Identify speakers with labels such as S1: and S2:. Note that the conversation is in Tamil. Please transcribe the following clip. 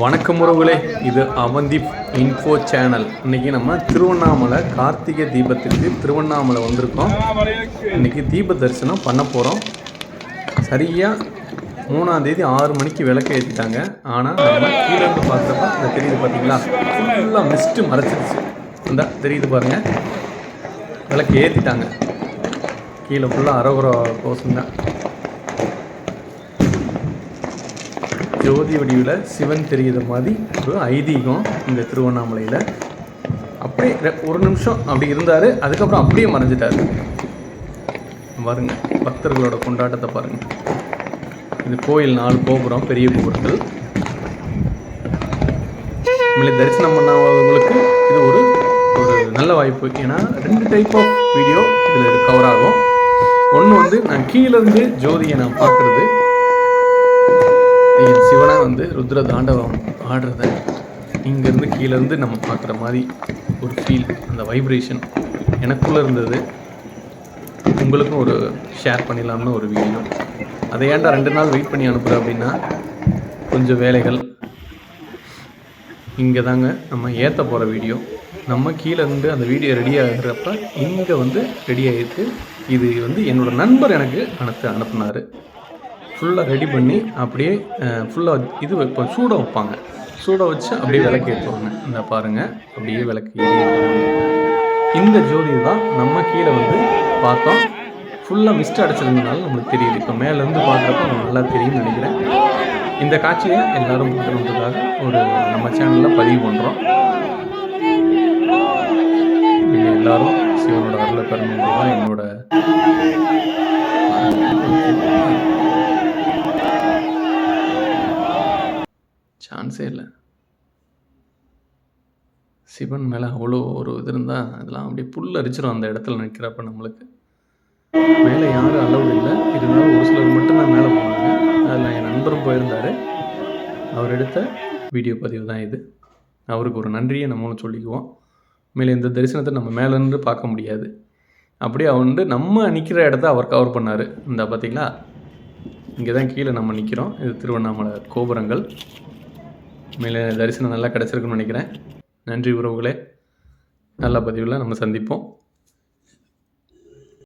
S1: வணக்கம் உறவுகளே இது அவந்திப் இன்ஃபோ சேனல் இன்னைக்கு நம்ம திருவண்ணாமலை கார்த்திகை தீபத்துக்கு திருவண்ணாமலை வந்திருக்கோம். இன்னைக்கு தீப தரிசனம் பண்ண போகிறோம் சரியாக மூணாந்தேதி ஆறு மணிக்கு விளக்கு ஏற்றிட்டாங்க ஆனால் நம்ம கீழே இருந்து பார்த்தப்ப இந்த தெரியுது பார்த்தீங்களா ஃபுல்லாக மிஸ்ட்டு மறைச்சிருச்சு. அந்த தெரியுது பாருங்கள் விளக்கு ஏற்றிட்டாங்க கீழே ஃபுல்லாக அரோகுரா கோசம் தான் ஜோதி வடிவில் சிவன் தெரிகிற மாதிரி ஒரு ஐதீகம் இந்த திருவண்ணாமலையில். அப்படியே ஒரு நிமிஷம் அப்படி இருந்தார் அதுக்கப்புறம் அப்படியே மறைஞ்சிட்டாரு. பாருங்க பக்தர்களோட கொண்டாட்டத்தை பாருங்க. இது கோயில் நாலு கோபுரம் பெரிய கோபுரங்கள். தரிசனம் பண்ணாதவங்களுக்கு இது ஒரு ஒரு நல்ல வாய்ப்பு. ஏன்னா ரெண்டு டைப் ஆஃப் வீடியோ இதில் கவர் ஆகும். ஒன்று வந்து நான் கீழேருந்து ஜோதியை நான் பார்க்குறது. என் வந்து ருத்ர தாண்டவம் ஆடுறத இங்கேருந்து கீழேருந்து நம்ம பார்க்குற மாதிரி ஒரு ஃபீல் அந்த வைப்ரேஷன் எனக்குள்ளே இருந்தது. உங்களுக்கும் ஒரு ஷேர் பண்ணிடலாம்னு ஒரு வீடியோ அதை ஏன்டா ரெண்டு நாள் வெயிட் பண்ணி அனுப்புகிறேன் அப்படின்னா கொஞ்சம் வேலைகள். இங்கே தாங்க நம்ம ஏற்ற போகிற வீடியோ நம்ம கீழே இருந்து அந்த வீடியோ ரெடி ஆகிறப்ப இங்கே வந்து ரெடி ஆகிருக்கு இது வந்து என்னோட நண்பர் எனக்கு அனுப்பு அனுப்புனார். ஃபுல்லாக ரெடி பண்ணி அப்படியே ஃபுல்லாக இது இப்போ சூட வைப்பாங்க. சூட வச்சு அப்படியே விளக்கு ஏற்றுவாங்க இந்த பாருங்கள் அப்படியே விளக்கு இந்த ஜோதி தான் நம்ம கீழே வந்து பார்த்தோம். ஃபுல்லாக மிஸ்ட் அடைச்சிருந்தனால நம்மளுக்கு தெரியுது. இப்போ மேலேருந்து பார்க்குறப்ப நம்ம நல்லா தெரியும்னு நினைக்கிறேன். இந்த காட்சியை எல்லோரும் பார்க்கணுன்றதுக்காக ஒரு நம்ம சேனலில் பதிவு பண்ணுறோம் நீங்கள் எல்லாரும் சிவனோட அருளை பெறணுன்றது தான் என்னோட சான்ஸே இல்லை. சிவன் மேலே அவ்வளோ ஒரு இது இருந்தால் அதெல்லாம் அப்படியே புல் அரிச்சிடும் அந்த இடத்துல நிற்கிறப்ப நம்மளுக்கு. மேலே யாரும் அலௌடு இல்லை. இருந்தாலும் ஒரு சிலர் மட்டும்தான் மேலே போனாங்க. அதில் என் நண்பரும் போயிருந்தார். அவர் எடுத்த வீடியோ பதிவு தான் இது. அவருக்கு ஒரு நன்றியை நம்மளும் சொல்லிக்குவோம். மேலே இந்த தரிசனத்தை நம்ம மேலே நின்று பார்க்க முடியாது. அப்படியே அவர் வந்து நம்ம நிற்கிற இடத்த அவர் கவர் பண்ணார். இந்த பார்த்தீங்களா இங்கே தான் கீழே நம்ம நிற்கிறோம் இது திருவண்ணாமலை கோபுரங்கள். மேலே தரிசனம் நல்லா கிடச்சிருக்குன்னு நினைக்கிறேன். நன்றி உறவுகளே. நல்ல பதிவில் நம்ம சந்திப்போம்.